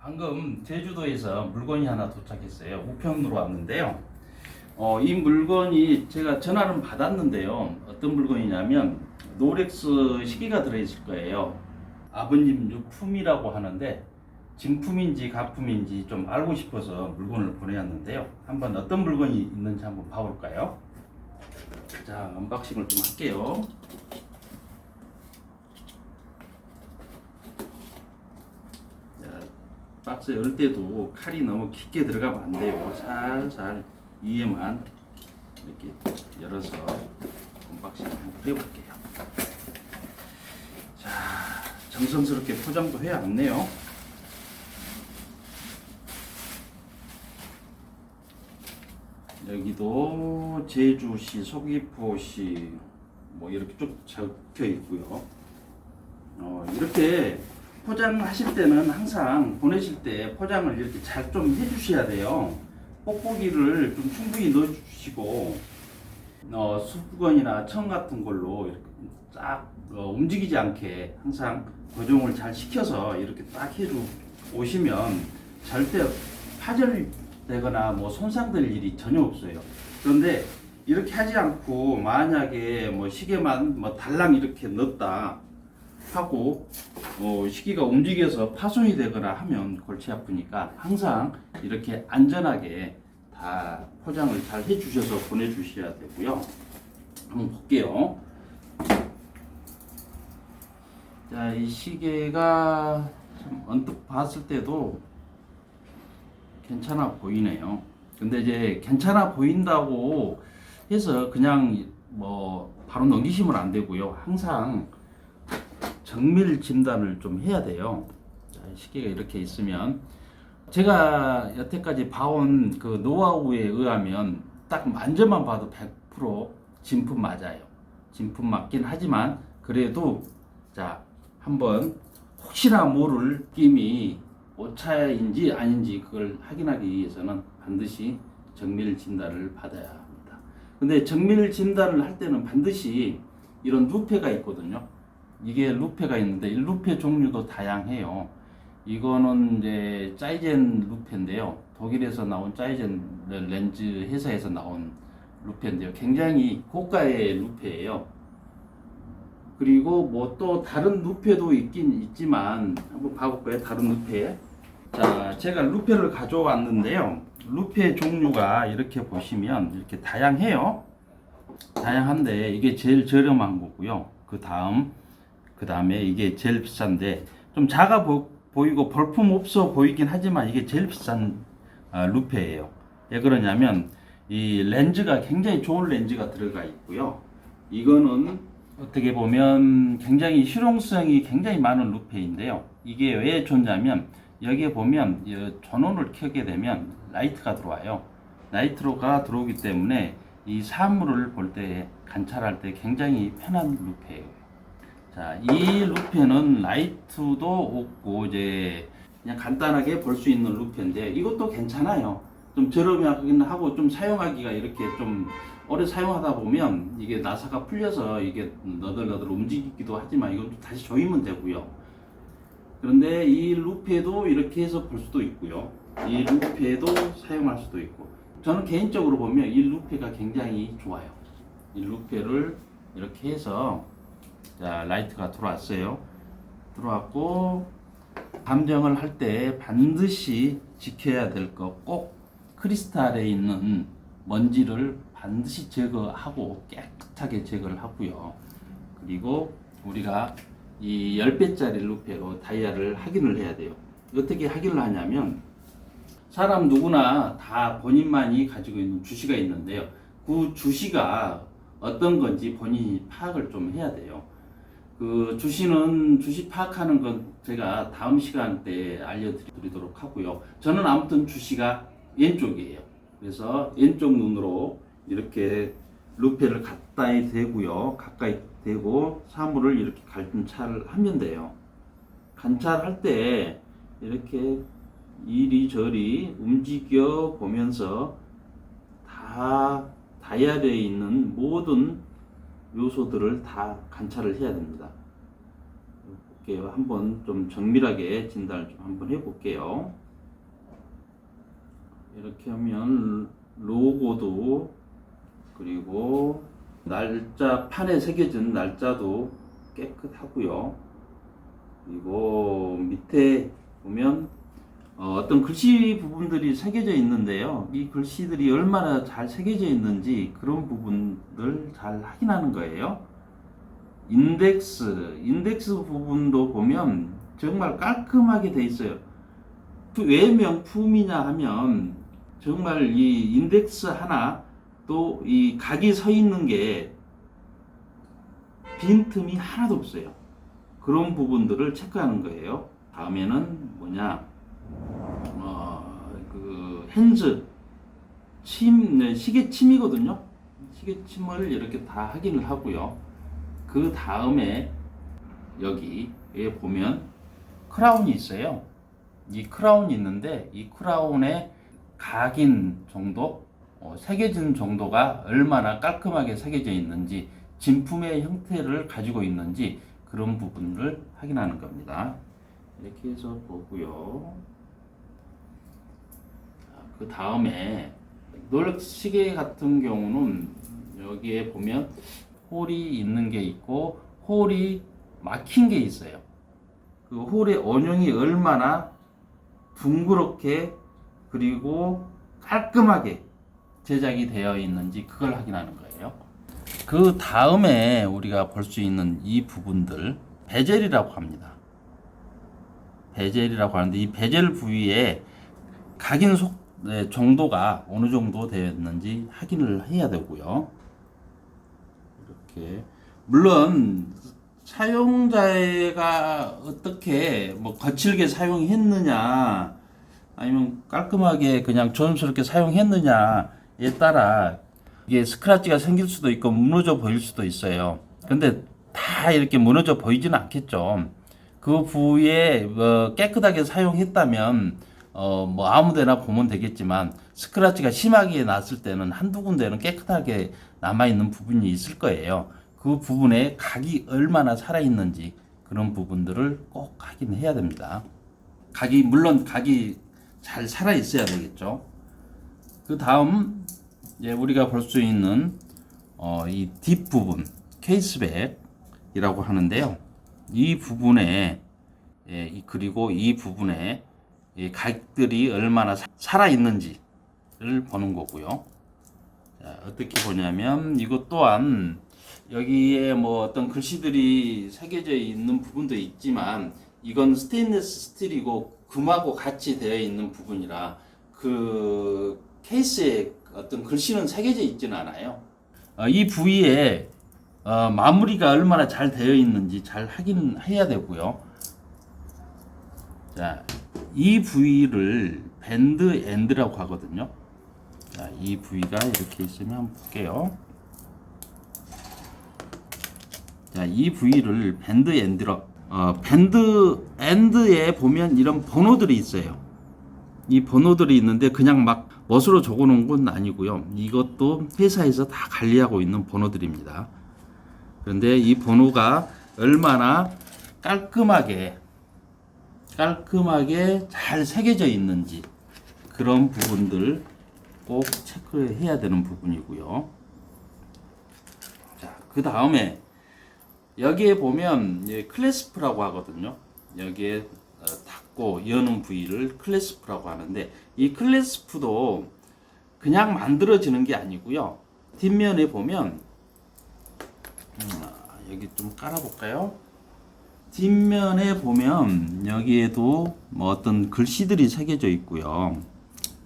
방금 제주도에서 물건이 하나 도착했어요. 우편으로 왔는데요. 어, 이 물건이 제가 전화를 받았는데요. 어떤 물건이냐면 노렉스 시계가 들어있을 거예요. 아버님 유품이라고 하는데 진품인지 가품인지 좀 알고 싶어서 물건을 보내왔는데요. 한번 어떤 물건이 있는지 한번 봐볼까요? 자, 언박싱을 좀 할게요. 자, 박스 열 때도 칼이 너무 깊게 들어가면 안 돼요. 살살 위에만 이렇게 열어서 한번 해볼게요. 자, 정성스럽게 포장도 해왔네요. 여기도 제주시, 서귀포시 뭐 이렇게 쭉 적혀 있고요. 어, 이렇게 포장하실 때는 항상 보내실 때 포장을 이렇게 잘 좀 해주셔야 돼요. 뽁뽁이를 좀 충분히 넣어주시고 어, 수건이나 청 같은 걸로 이렇게 쫙 어, 움직이지 않게 항상 고정을 잘 시켜서 이렇게 딱 해주 오시면 절대 파절되거나 뭐 손상될 일이 전혀 없어요. 그런데 이렇게 하지 않고 만약에 뭐 시계만 뭐 달랑 이렇게 넣었다 하고 어, 시기가 움직여서 파손이 되거나 하면 골치 아프니까 항상 이렇게 안전하게 다 포장을 잘 해주셔서 보내주셔야 되고요. 한번 볼게요. 자, 이 시계가 참 언뜻 봤을 때도 괜찮아 보이네요. 근데 이제 괜찮아 보인다고 해서 그냥 뭐 바로 넘기시면 안 되고요. 항상 정밀 진단을 좀 해야 돼요. 자, 시계가 이렇게 있으면 제가 여태까지 봐온 그 노하우에 의하면 딱 만져만 봐도 100% 진품 맞아요. 진품 맞긴 하지만 그래도 자 한번 혹시나 모를 느낌이 오차인지 아닌지 그걸 확인하기 위해서는 반드시 정밀 진단을 받아야 합니다. 근데 정밀 진단을 할 때는 반드시 이런 루페가 있거든요. 이게 루페가 있는데 이 루페 종류도 다양해요. 이거는 이제 짜이젠 루페인데요. 독일에서 나온 짜이젠 렌즈 회사에서 나온 루페인데요. 굉장히 고가의 루페예요. 그리고 뭐 또 다른 루페도 있긴 있지만 한번 봐볼까요? 다른 루페. 자, 제가 루페를 가져왔는데요. 루페 종류가 이렇게 보시면 이렇게 다양해요. 다양한데 이게 제일 저렴한 거고요. 그 다음 그 다음에 이게 제일 비싼데 좀 작아 보, 보이고 볼품 없어 보이긴 하지만 이게 제일 비싼 아, 루페예요. 왜 그러냐면 이 렌즈가 굉장히 좋은 렌즈가 들어가 있고요. 이거는 어떻게 보면 굉장히 실용성이 굉장히 많은 루페인데요. 이게 왜 좋냐면 여기에 보면 이 전원을 켜게 되면 라이트가 들어와요. 라이트로가 들어오기 때문에 이 사물을 볼 때 관찰할 때 굉장히 편한 루페예요. 자, 이 루페는 라이트도 없고 이제 그냥 간단하게 볼 수 있는 루페인데 이것도 괜찮아요. 좀 저렴하긴 하고 좀 사용하기가 이렇게 좀 오래 사용하다 보면 이게 나사가 풀려서 이게 너덜너덜 움직이기도 하지만 이건 다시 조이면 되고요. 그런데 이 루페도 이렇게 해서 볼 수도 있고요. 이 루페도 사용할 수도 있고. 저는 개인적으로 보면 이 루페가 굉장히 좋아요. 이 루페를 이렇게 해서 자, 라이트가 들어왔어요. 들어왔고 감정을 할 때 반드시 지켜야 될거꼭 크리스탈에 있는 먼지를 반드시 제거하고 깨끗하게 제거를 하고요. 그리고 우리가 이 10배짜리 루페로 다이아를 확인을 해야 돼요. 어떻게 확인을 하냐면 사람 누구나 다 본인만이 가지고 있는 주시가 있는데요. 그 주시가 어떤 건지 본인이 파악을 좀 해야 돼요. 그 주시는 주시 파악하는 건 제가 다음 시간 때 알려드리도록 하고요. 저는 아무튼 주시가 왼쪽이에요. 그래서 왼쪽 눈으로 이렇게 루페를 가까이 대고요. 가까이 대고 사물을 이렇게 관찰을 하면 돼요. 관찰할 때 이렇게 이리저리 움직여 보면서 다 다이아리에 있는 모든 요소들을 다 관찰을 해야 됩니다. 볼게요. 한번 좀 정밀하게 진단을 좀 한번 해볼게요. 이렇게 하면 로고도 그리고 날짜 판에 새겨진 날짜도 깨끗하고요. 그리고 밑에 보면 어, 떤 글씨 부분들이 새겨져 있는데요. 이 글씨들이 얼마나 잘 새겨져 있는지 그런 부분들 잘 확인하는 거예요. 인덱스, 인덱스 부분도 보면 정말 깔끔하게 돼 있어요. 왜 명품이냐 하면 정말 이 인덱스 하나 또 이 각이 서 있는 게 빈틈이 하나도 없어요. 그런 부분들을 체크하는 거예요. 다음에는 뭐냐, 어, 그 핸즈 침, 네, 시계 침이거든요. 시계 침을 이렇게 다 확인을 하고요. 그 다음에 여기에 보면 크라운이 있어요. 이 크라운이 있는데 이 크라운의 각인 정도, 어, 새겨진 정도가 얼마나 깔끔하게 새겨져 있는지, 진품의 형태를 가지고 있는지 그런 부분을 확인하는 겁니다. 이렇게 해서 보고요. 그 다음에 노력 시계 같은 경우는 여기에 보면 홀이 있는 게 있고 홀이 막힌 게 있어요. 그 홀의 원형이 얼마나 둥그렇게 그리고 깔끔하게 제작이 되어 있는지 그걸 확인하는 거예요. 그 다음에 우리가 볼 수 있는 이 부분들 베젤이라고 합니다. 베젤이라고 하는데 이 베젤 부위에 각인 속 네, 정도가 어느 정도 되었는지 확인을 해야 되고요. 이렇게 물론 사용자가 어떻게 뭐 거칠게 사용했느냐 아니면 깔끔하게 그냥 조심스럽게 사용했느냐에 따라 이게 스크래치가 생길 수도 있고 무너져 보일 수도 있어요. 근데 다 이렇게 무너져 보이지는 않겠죠. 그 부위에 뭐 깨끗하게 사용했다면 어 뭐 아무 데나 보면 되겠지만 스크래치가 심하게 났을 때는 한두 군데는 깨끗하게 남아 있는 부분이 있을 거예요. 그 부분에 각이 얼마나 살아 있는지 그런 부분들을 꼭 확인해야 됩니다. 각이 물론 각이 잘 살아 있어야 되겠죠. 그 다음 이제 우리가 볼 수 있는 어, 이 뒷부분 케이스백이라고 하는데요. 이 부분에 예, 이- 그리고 이 부분에 이 각들이 얼마나 사- 살아 있는지를 보는 거고요. 자, 어떻게 보냐면 이것 또한 여기에 뭐 어떤 글씨들이 새겨져 있는 부분도 있지만 이건 스테인리스 스틸이고 금하고 같이 되어 있는 부분이라 그 케이스에 어떤 글씨는 새겨져 있지는 않아요. 어, 이 부위에 어, 마무리가 얼마나 잘 되어 있는지 잘 확인해야 되고요. 자, 이 부위를 밴드 엔드라고 하거든요. 자, 이 부위가 이렇게 있으면 한번 볼게요. 자, 이 부위를 밴드 엔드로 어, 밴드 엔드에 보면 이런 번호들이 있어요. 이 번호들이 있는데 그냥 막 멋으로 적어 놓은 건 아니고요. 이것도 회사에서 다 관리하고 있는 번호들입니다. 그런데 이 번호가 얼마나 깔끔하게 깔끔하게 잘 새겨져 있는지 그런 부분들 꼭 체크해야 되는 부분이고요. 자, 그 다음에 여기에 보면 예, 클래스프라고 하거든요. 여기에 어, 닫고 여는 부위를 클래스프라고 하는데 이 클래스프도 그냥 만들어지는 게 아니고요. 뒷면에 보면 음, 여기 좀 깔아볼까요? 뒷면에 보면 여기에도 뭐 어떤 글씨들이 새겨져 있고요.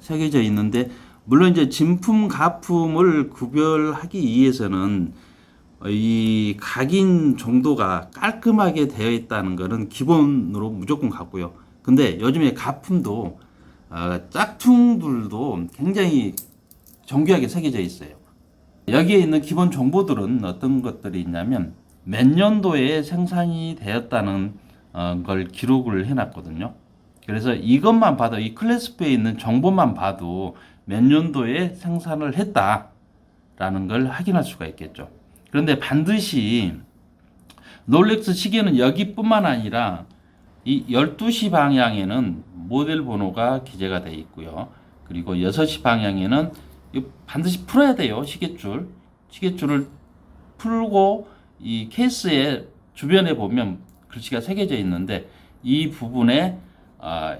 새겨져 있는데 물론 이제 진품 가품을 구별하기 위해서는 이 각인 정도가 깔끔하게 되어 있다는 것은 기본으로 무조건 같고요. 근데 요즘에 가품도 어, 짝퉁들도 굉장히 정교하게 새겨져 있어요. 여기에 있는 기본 정보들은 어떤 것들이 있냐면 몇 년도에 생산이 되었다는 어, 걸 기록을 해놨거든요. 그래서 이것만 봐도 이 클래스프에 있는 정보만 봐도 몇 년도에 생산을 했다라는 걸 확인할 수가 있겠죠. 그런데 반드시 롤렉스 시계는 여기뿐만 아니라 이 12시 방향에는 모델 번호가 기재가 되어 있고요. 그리고 6시 방향에는 반드시 풀어야 돼요. 시계줄. 시계줄을 풀고 이 케이스의 주변에 보면 글씨가 새겨져 있는데 이 부분에 아,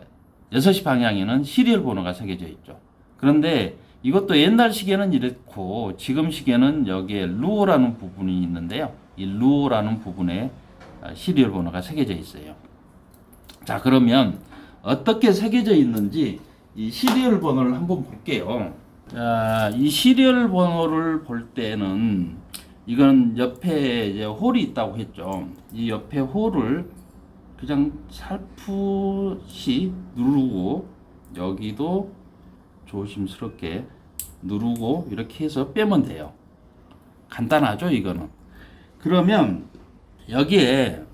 6시 방향에는 시리얼 번호가 새겨져 있죠. 그런데 이것도 옛날 시계는 이렇고 지금 시계는 여기에 루어라는 부분이 있는데요. 이 루어라는 부분에 아, 시리얼 번호가 새겨져 있어요. 자, 그러면 어떻게 새겨져 있는지 이 시리얼 번호를 한번 볼게요. 자, 이 시리얼 번호를 볼 때는 이건 옆에 이제 홀이 있다고 했죠. 이 옆에 홀을 그냥 살풋이 누르고 여기도 조심스럽게 누르고 이렇게 해서 빼면 돼요. 간단하죠, 이거는. 그러면 여기에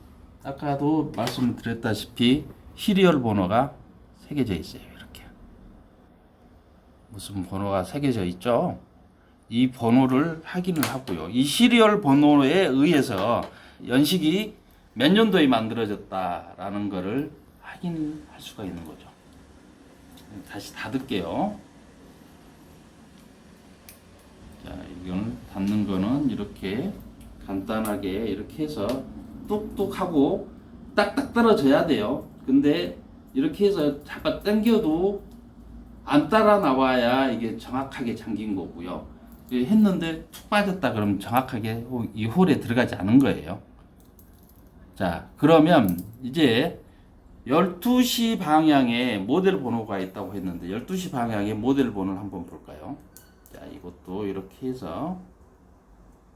아까도 말씀드렸다시피 시리얼 번호가 새겨져 있어요. 이렇게. 무슨 번호가 새겨져 있죠? 이 번호를 확인을 하고요. 이 시리얼 번호에 의해서 연식이 몇 년도에 만들어졌다라는 것을 확인할 수가 있는 거죠. 다시 닫을게요. 자, 이건 닫는 거는 이렇게 간단하게 이렇게 해서 뚝뚝하고 딱딱 떨어져야 돼요. 근데 이렇게 해서 잡아 당겨도 안 따라 나와야 이게 정확하게 잠긴 거고요. 이 했는데 툭 빠졌다 그러면 정확하게 이 홀에 들어가지 않은 거예요. 자, 그러면 이제 12시 방향에 모델 번호가 있다고 했는데 12시 방향에 모델 번호를 한번 볼까요? 자, 이것도 이렇게 해서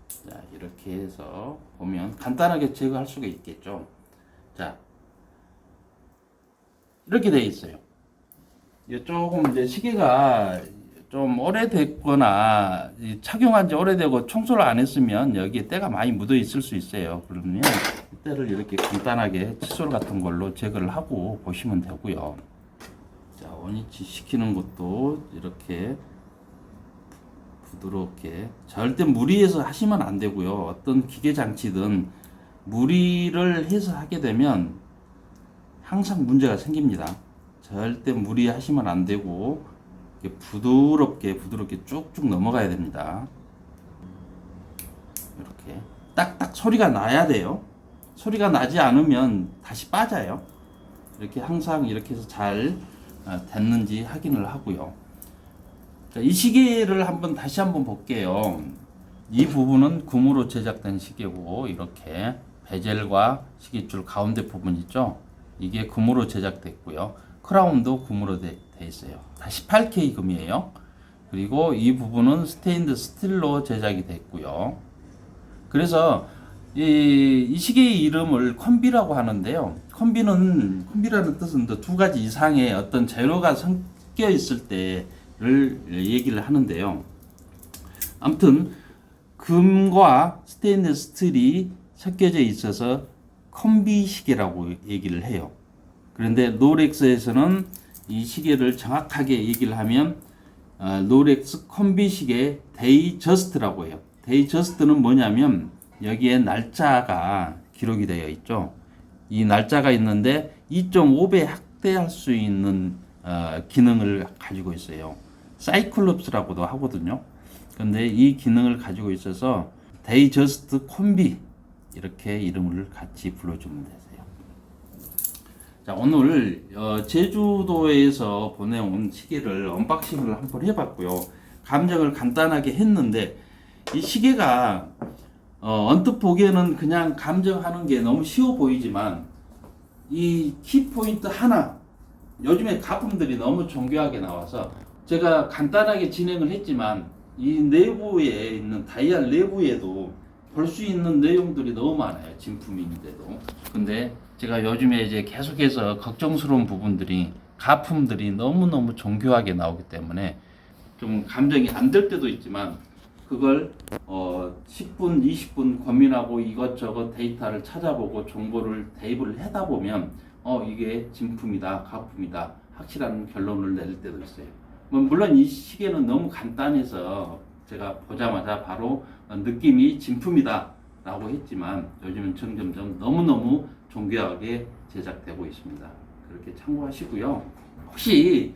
자, 이렇게 해서 보면 간단하게 제거할 수가 있겠죠. 자, 이렇게 돼 있어요. 이게 조금 이제 시계가 좀 오래됐거나 이 착용한 지 오래되고 청소를 안 했으면 여기에 때가 많이 묻어 있을 수 있어요. 그러면 때를 이렇게 간단하게 칫솔 같은 걸로 제거를 하고 보시면 되고요. 자, 원위치 시키는 것도 이렇게 부드럽게 절대 무리해서 하시면 안 되고요. 어떤 기계 장치든 무리를 해서 하게 되면 항상 문제가 생깁니다. 절대 무리하시면 안 되고 부드럽게 부드럽게 쭉쭉 넘어가야 됩니다. 이렇게 딱딱 소리가 나야 돼요. 소리가 나지 않으면 다시 빠져요. 이렇게 항상 이렇게 해서 잘 어, 됐는지 확인을 하고요. 자, 이 시계를 한번 다시 한번 볼게요. 이 부분은 금으로 제작된 시계고 이렇게 베젤과 시계줄 가운데 부분 있죠. 이게 금으로 제작됐고요. 크라운도 금으로 돼, 돼 있어요. 다 18K 금이에요. 그리고 이 부분은 스테인드 스틸로 제작이 됐고요. 그래서 이, 이 시계의 이름을 컴비라고 하는데요. 컴비는 컴비라는 뜻은 또두 가지 이상의 어떤 재료가 섞여 있을 때를 얘기를 하는데요. 아무튼 금과 스테인리스 스틸이 섞여져 있어서 컴비 시계라고 얘기를 해요. 그런데 롤렉스에서는 이 시계를 정확하게 얘기를 하면 어, 롤렉스 컴비 시계 데이 저스트라고 해요. 데이 저스트는 뭐냐면 여기에 날짜가 기록이 되어 있죠. 이 날짜가 있는데 2.5배 확대할 수 있는 어, 기능을 가지고 있어요. 사이클롭스라고도 하거든요. 근데 이 기능을 가지고 있어서 데이 저스트 콤비 이렇게 이름을 같이 불러주면 되세요. 자 오늘 어, 제주도에서 보내온 시계를 언박싱을 한번 해봤고요. 감정을 간단하게 했는데 이 시계가 어, 언뜻 보기에는 그냥 감정하는 게 너무 쉬워 보이지만 이 키포인트 하나 요즘에 가품들이 너무 정교하게 나와서 제가 간단하게 진행을 했지만 이 내부에 있는 다이얼 내부에도 볼 수 있는 내용들이 너무 많아요 진품인데도 근데 제가 요즘에 이제 계속해서 걱정스러운 부분들이 가품들이 너무너무 정교하게 나오기 때문에 좀 감정이 안 될 때도 있지만 그걸 어 10분, 20분 고민하고 이것저것 데이터를 찾아보고 정보를 대입을 하다 보면 어 이게 진품이다, 가품이다 확실한 결론을 내릴 때도 있어요. 뭐 물론 이 시계는 너무 간단해서 제가 보자마자 바로 어, 느낌이 진품이다 라고 했지만 요즘은 점점점 너무너무 정교하게 제작되고 있습니다. 그렇게 참고하시고요. 혹시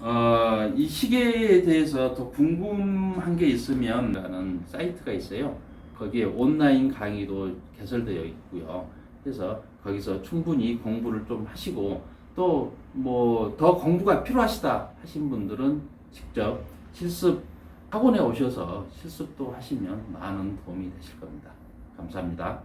어, 이 시계에 대해서 더 궁금한 게 있으면 라는 사이트가 있어요. 거기에 온라인 강의도 개설되어 있고요. 그래서 거기서 충분히 공부를 좀 하시고 또 뭐 더 공부가 필요하시다 하신 분들은 직접 실습 학원에 오셔서 실습도 하시면 많은 도움이 되실 겁니다. 감사합니다.